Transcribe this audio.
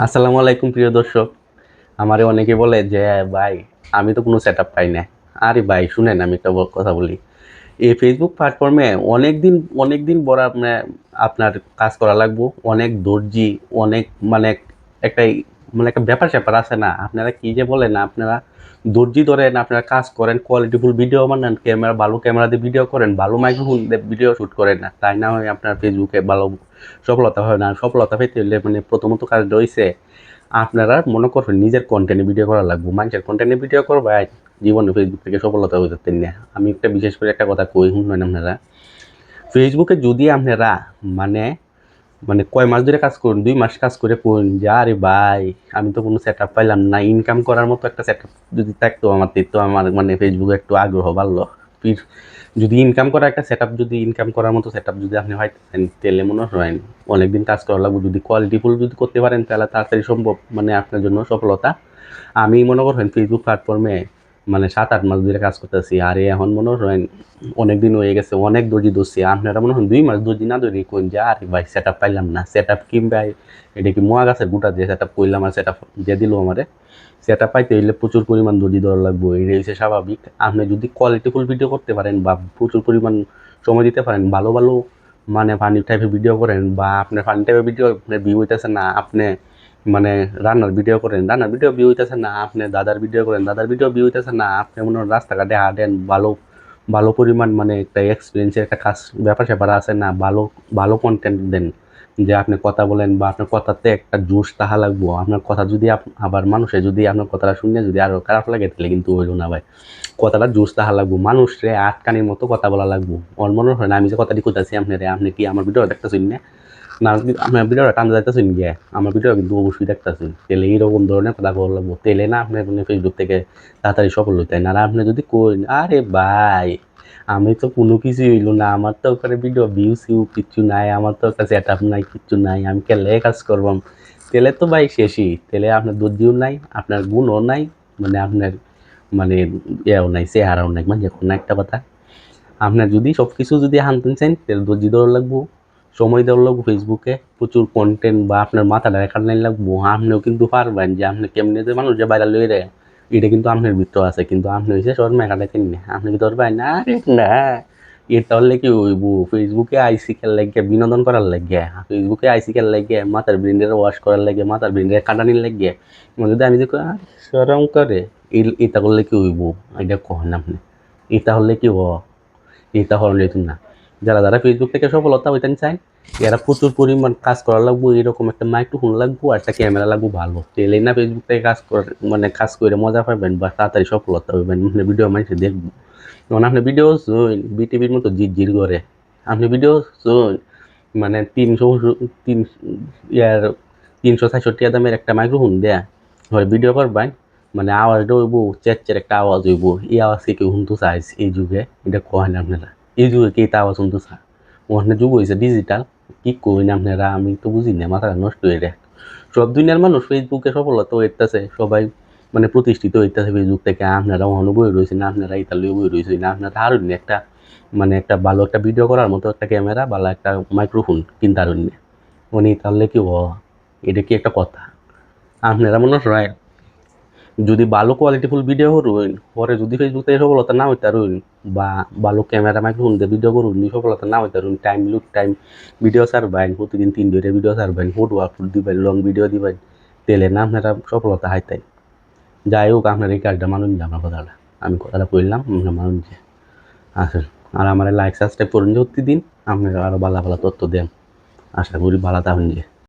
আসসালামু আলাইকুম, প্রিয় দর্শক। আমারে অনেকে বলে যে, ভাই, আমি তো কোনো সেট আপ পাই না আরে ভাই, শুনেন, আমি একটা কথা বলি। এই ফেসবুক প্ল্যাটফর্মে অনেক দিন অনেক দিন বড় আপনার আপনার কাজ করা লাগবো। অনেক দর্জি, অনেক মানে একটা মানে একটা ব্যাপার স্যাপার আছে না? আপনারা কি যে বলেন, আপনারা দর্জি ধরেন, আপনারা কাজ করেন কোয়ালিটিফুল ভিডিও বানান ক্যামেরা ভালো ক্যামেরা দিয়ে ভিডিও করেন, ভালো মাইক্রোফোন দিয়ে ভিডিও শ্যুট করেন না। তাই না হয় আপনার ফেসবুকে ভালো সফলতা হয় না? সফলতা পেতে হলে মানে প্রথমত কাজ হয়েছে আপনারা মনে করবেন নিজের কন্টেন্টে ভিডিও করা লাগবে। মানুষের কন্টেন্টে ভিডিও করবেন জীবনে ফেসবুক থেকে সফলতা হয়ে যেতেন না। আমি একটা বিশেষ করে একটা কথা কই শুনবেন আপনারা। ফেসবুকে যদি আপনারা মানে মানে কয় মাস ধরে কাজ করুন দুই মাস কাজ করে কোন যে, আরে ভাই, আমি তো কোনো সেট আপ পাইলাম না। ইনকাম করার মতো একটা সেট আপ যদি থাকতো আমার তো আমার মানে ফেসবুকে একটু আগ্রহ বাড়লো। যদি ইনকাম করা একটা সেট যদি ইনকাম করার মতো সেট যদি আপনি হয় তাহলে মনে হয় অনেকদিন কাজ করা লাগবে। যদি কোয়ালিটিফুল যদি করতে পারেন, তাহলে তাড়াতাড়ি সম্ভব। মানে আপনার জন্য সফলতা। আমি মনে করেন ফেসবুক প্ল্যাটফর্মে মানে সাত আট মাস ধরে কাজ করতেছি। আর এখন মনে হয় অনেক দিন হয়ে গেছে, অনেক দর্জি ধরছি। আপনারা মনে হয় দুই মাস দর্জি না ধরে কোন যে, আর ভাই সেট আপ পাইলাম না। সেট আপ কিংবা এটা কি মোয়া গাছের গুটা দিয়ে সেট আপ করলাম আর সেট আপ দিয়ে দিল আমারে? সেট আপ পাইতে হইলে প্রচুর পরিমাণ দর্জি দেওয়া লাগবে। এটা হচ্ছে স্বাভাবিক। আপনি যদি কোয়ালিটিফুল ভিডিও করতে পারেন বা প্রচুর পরিমাণ সময় দিতে পারেন, ভালো ভালো মানে ফানি টাইপের ভিডিও করেন বা আপনার ফানি টাইপের ভিডিও আপনার ভিউ হইতেছে না, আপনি মানে রান্নার ভিডিও করেন। রান্নার ভিডিও ভিউ হইতেছে না, আপনি দাদার ভিডিও করেন। দাদার ভিডিও ভিউ হইতেছে না, আপনি মনে রাস্তাঘাটে হাঁটেন, ভালো ভালো পরিমাণ মানে একটা এক্সপিরিয়েন্সের একটা কাজ ব্যাপার স্যাপার আছে না, ভালো ভালো কন্টেন্ট দেন। যে আপনি কথা বলেন বা আপনার কথাতে একটা জোশ তাহা লাগবো, আপনার কথা যদি আবার মানুষে যদি আপনার কথাটা শুনে যদি আরও খারাপ লাগে, তাহলে কিন্তু হইল না ভাই। কথাটা জোশ তাহা লাগবো, মানুষরে আটকানির মতো কথা বলা লাগবো। ওর মনে হয় না, আমি যে কথাটি কইতাছি আপনারে, আপনি কি আমার ভিডিও দেখতেছেন না? না আপনার ভিডিওটা টান যাইতেছেন গিয়ে, আমার ভিডিও কিন্তু অবশ্যই দেখতেছেন। তাহলে এইরকম ধরনের কথা বলা লাগবো। তেলে না আপনি ফেসবুক থেকে তাড়াতাড়ি সফল হইতেন আর আপনি যদি কই আরে ভাই আমি তো কোনো কিছু হইল না, আমার তো ওখানে ভিডিও ভিউ সিউ কিচ্ছু নাই, আমার তো একটা সেট নাই কিচ্ছু নাই, আমি কেলে কাজ করবাম তেলে তো ভাই শেষই, তেলে আপনার দর্জিও নাই, আপনার গুণও নাই মানে আপনার মানে ইয়েও নাই, চেহারাও নাই মানে কোনো একটা কথা। আপনার যদি সব কিছু যদি আনতেন চান তাহলে দর্জি দেওয়ার লাগবো, সময় দেওয়ার লাগবো ফেসবুকে প্রচুর কন্টেন্ট বা আপনার মাথাটা রেখার লাইন লাগবো, আপনিও কিন্তু পারবেন যে আপনি কেমনি মানুষ যে বাইরে লই রে। এটা কিন্তু আপনার ভিতর আছে কিন্তু আপনি হয়েছে সর মেঘাটা কিনে আপনি কি ধরবেন? না না। এটা হলে কি হইব? ফেসবুকে আইসি খেল লাগে বিনোদন করার লাগে ফেসবুকে আইসি খেল লাগে মাথার ব্রেন্ডের ওয়াশ করার লাগে মাথার ব্রেন্ডের কাটানির লাগে যদি আমি কই, সরম করে। এটা করলে কি হইব? এটা কহেন আপনি? এটা হলে কি হ? এটা হলে না। যারা যারা ফেসবুক থেকে সফলতা হইতেন চাই, এরা প্রচুর পরিমাণ কাজ করা লাগবো, এরকম একটা মাইক্রোফোন লাগবো, আর একটা ক্যামেরা লাগবো ভালো। তেলে না ফেসবুক থেকে কাজ করে মানে কাজ করে মজা পাবেন বা তাড়াতাড়ি সফলতা হইবেন মানে ভিডিও মানুষে দেখব। যেমন আপনি ভিডিও বিটিভির মতো জির জির করে আপনি ভিডিও মানে তিনশো, তিন, ইয়ার তিনশো ষাটষট্টি দামের একটা মাইক্রোফোন দেয়া হয় ভিডিও করবেন মানে আওয়াজটা হইব চেচ্চের একটা আওয়াজ হইব। এই আওয়াজ কি কেউ শুনতে চাইছ এই যুগে, এটা কয় না আপনারা। এই যুগে কে এটা আওয়াজ শুনতে চায় ওখানে যুগ হয়েছে ডিজিটাল কি কই না আপনারা আমি তো বুঝি না মাথাটা নষ্ট হয়ে যায়। সব দুনিয়ার মানুষ ফেসবুকে সফলতা হইতেছে সবাই মানে প্রতিষ্ঠিত হইতেছে ফেসবুক থেকে আপনারা ওখানে বই রয়েছে না আপনারা ইতালিও বই রয়েছে না আপনারা আরও একটা মানে একটা ভালো একটা ভিডিও করার মতো একটা ক্যামেরা ভালো একটা মাইক্রোফোন কিনতে আরুন উনি তাহলে কি হ এটা কি একটা কথা। আপনারা মনে হয় যদি ভালো কোয়ালিটিফুল ভিডিও করুন, পরে যদি ফেসবুক থেকে সফলতা না হইতে পারুন বা ভালো ক্যামেরা মাইক্রোফোন দিয়ে ভিডিও করুন যদি সফলতা না হইতে পারুন টাইম লুক টাইম ভিডিও ছাড়বেন, প্রতিদিন তিন দুইটা ভিডিও ছাড়বেন ফটো আপলোড দিবেন লং ভিডিও দিবেন তেলে না আপনারা সফলতা হাইতেন। যাই হোক, আপনার এই কাজটা মানুষ যে আমার কথাটা। আমি কথাটা বললাম, আপনারা মানুষ যে, আসেন। আর আমার লাইক সাবস্ক্রাইব করুন যে, প্রতিদিন আপনারা আরও ভালো ভালো তথ্য দেন। আশা করি ভালো থাকুন যে।